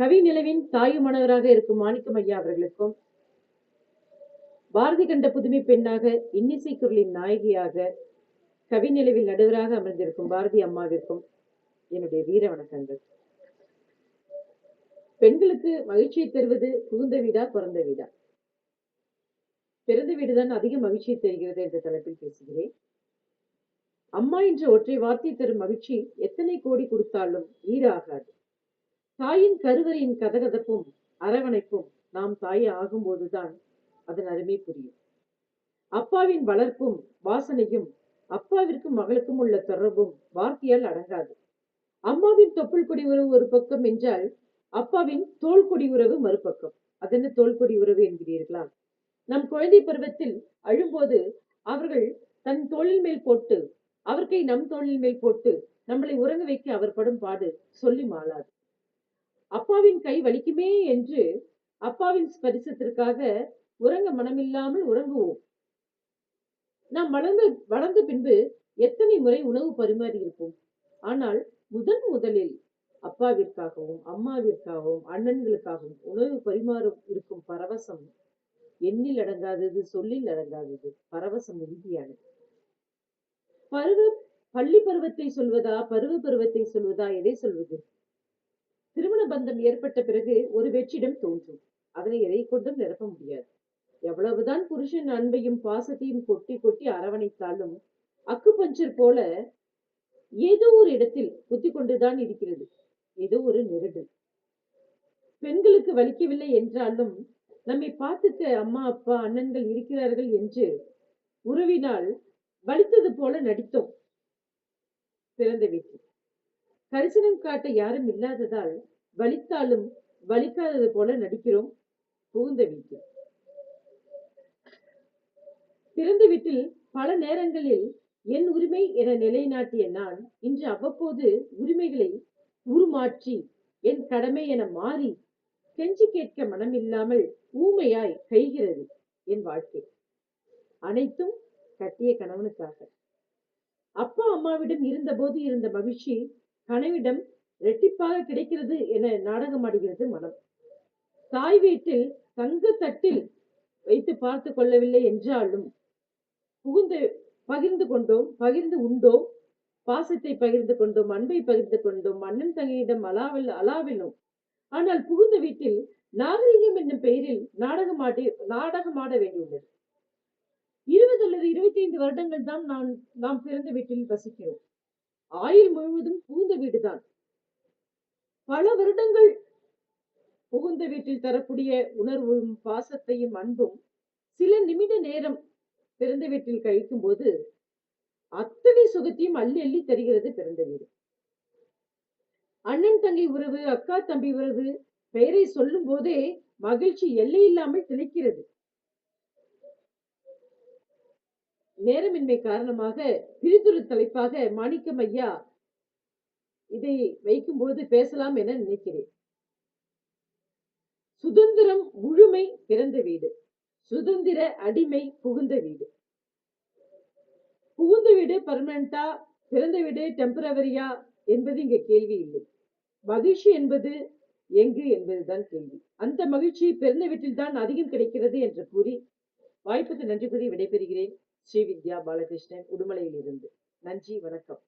கவி நிலவின் தாயுமானவராக இருக்கும் மாணிக்கம் ஐயா அவர்களுக்கும் பாரதி கண்ட புதுமை பெண்ணாக இன்னிசை குரலின் நாயகியாக கவி நிலவில் நடுவராக அமர்ந்திருக்கும் பாரதி அம்மாவிற்கும் என்னுடைய வீர வணக்கங்கள். பெண்களுக்கு மகிழ்ச்சியை தருவது புகுந்த வீடா பிறந்த வீடா? பிறந்த வீடுதான் அதிக மகிழ்ச்சியை தருகிறது என்ற தலைப்பில் பேசுகிறேன். அம்மா என்ற ஒற்றை வார்த்தை தரும் மகிழ்ச்சி எத்தனை கோடி கொடுத்தாலும் ஈடாகாது. தாயின் கருவறையின் கதகதப்பும் அரவணைப்பும் நாம் தாய் ஆகும்போதுதான் அதன் அருமை புரியும். அப்பாவின் வளர்ப்பும் வாசனையும் அப்பாவிற்கும் மகளுக்கும் உள்ள தொடர்பும் வார்த்தையால் அடங்காது. அம்மாவின் தொப்புள் கொடி உறவு ஒரு பக்கம் என்றால் அப்பாவின் தோல் கொடி உறவு மறுபக்கம். அதென்ன தோல் கொடி உறவு என்கிறீர்களா? நம் குழந்தை பருவத்தில் அழும்போது அவர்கள் தன் தோளில் மேல் போட்டு அவர் கை நம் தோளில் மேல் போட்டு நம்மளை உறங்க வைக்க அவர் படும் பாடு சொல்லி மாளாது. அப்பாவின் கை வலிக்குமே என்று அப்பாவின் ஸ்பரிசத்திற்காக உறங்க மனமில்லாமல் உறங்குவோம். நாம் வளர்ந்து வளர்ந்த பின்பு எத்தனை முறை உணவு பரிமாறி இருப்போம். ஆனால் முதன் முதலில் அப்பாவிற்காகவும் அம்மாவிற்காகவும் அண்ணன்களுக்காகவும் உணவு பரிமாறும் இருக்கும் பரவசம் எண்ணில் அடங்காதது சொல்லில் அடங்காதது பரவசம் இறுதியானது பருவ பள்ளி பருவத்தை சொல்வதா பருவ பருவத்தை சொல்வதா எதை சொல்வது? திருமண பந்தம் ஏற்பட்ட பிறகு ஒரு வெற்றிடம் தோன்றும். அதனை எதை கொண்டும் நிரப்ப முடியாது. எவ்வளவுதான் புருஷன் அன்பையும் பாசத்தையும் கொட்டி கொட்டி அரவணைத்தாலும் அக்கு பஞ்சர் போல ஏதோ ஒரு இடத்தில் குத்தி கொண்டுதான் இருக்கிறது. ஏதோ ஒரு நெருடல். பெண்களுக்கு வலிக்கவில்லை என்றாலும் நம்மை பார்த்துக்க அம்மா அப்பா அண்ணன்கள் இருக்கிறார்கள் என்று உறவினால் வலித்தது போல நடித்தோம். பிறந்த வீட்டில். கரிசனம் காட்ட யாரும் இல்லாததால் வலித்தாலும் வலிக்காதது போல நடிக்கிறோம் புகுந்த வீட்டில். பிறந்த வீட்டில் பல நேரங்களில் என் உரிமை என நிலைநாட்டிய நான் இன்று அவ்வப்போது உரிமைகளை உருமாற்றி என் கடமை என மாறி கெஞ்சி கேட்க மனமில்லாமல் ஊமையாய் கைகிறது என் வாழ்க்கை. அனைத்தும் கட்டிய கணவனுக்காக. அப்பா அம்மாவிடம் இருந்தபோது இருந்த மகிழ்ச்சி கனவிடம் ரெட்டிப்பாக கிடைக்கிறது என நாடகமாடுகிறது மனம். தாய் வீட்டில் தங்க தட்டில் வைத்து பார்த்து கொள்ளவில்லை என்றாலும் புகுந்து பகிர்ந்து கொண்டோம் பகிர்ந்து உண்டோம் பாசத்தை பகிர்ந்து கொண்டோம் அன்பை பகிர்ந்து கொண்டோம் அண்ணன் தங்கையிடம் அலாவில் அலாவினோம் ஆனால் புகுந்த வீட்டில் நாகரிகம் என்னும் பெயரில் நாடகமாடி நாடகமாட வேண்டியுள்ளது. இருபது அல்லது இருபத்தி ஐந்து வருடங்கள் தான் நான் நாம் பிறந்த வீட்டில் வசிக்கிறோம். ஆயுள் முழுவதும் புகுந்த வீடுதான். பல வருடங்கள் புகுந்த வீட்டில் தரக்கூடிய உணர்வும் பாசத்தையும் அன்பும் சில நிமிட நேரம் பிறந்த வீட்டில் கழிக்கும் போது அத்தனை சுகத்தையும் அள்ளி அள்ளி தருகிறது பிறந்த வீடு. அண்ணன் தங்கை உறவு அக்கா தம்பி உறவு பெயரை சொல்லும் போதே மகிழ்ச்சி எல்லை இல்லாமல் திளைக்கிறது. நேரமின்மை காரணமாக பிரிதுரு தலைப்பாக மாணிக்கம் ஐயா இதை வைக்கும்போது பேசலாம் என நினைக்கிறேன். சுதந்திரம் முழுமை பிறந்த வீடு. சுதந்திர அடிமை புகுந்த வீடு. புகுந்த வீடு பர்மனண்டா பிறந்த வீடு டெம்பரவரியா என்பது இங்க கேள்வி இல்லை. மகிழ்ச்சி என்பது எங்கு என்பதுதான் கேள்வி. அந்த மகிழ்ச்சி பிறந்த வீட்டில்தான் அதிகம் கிடைக்கிறது என்று கூறி வாய்ப்புக்கு நன்றி கூறி விடைபெறுகிறேன். ஸ்ரீ வித்யா பாலகிருஷ்ணன் உடுமலையில் இருந்து நன்றி வணக்கம்.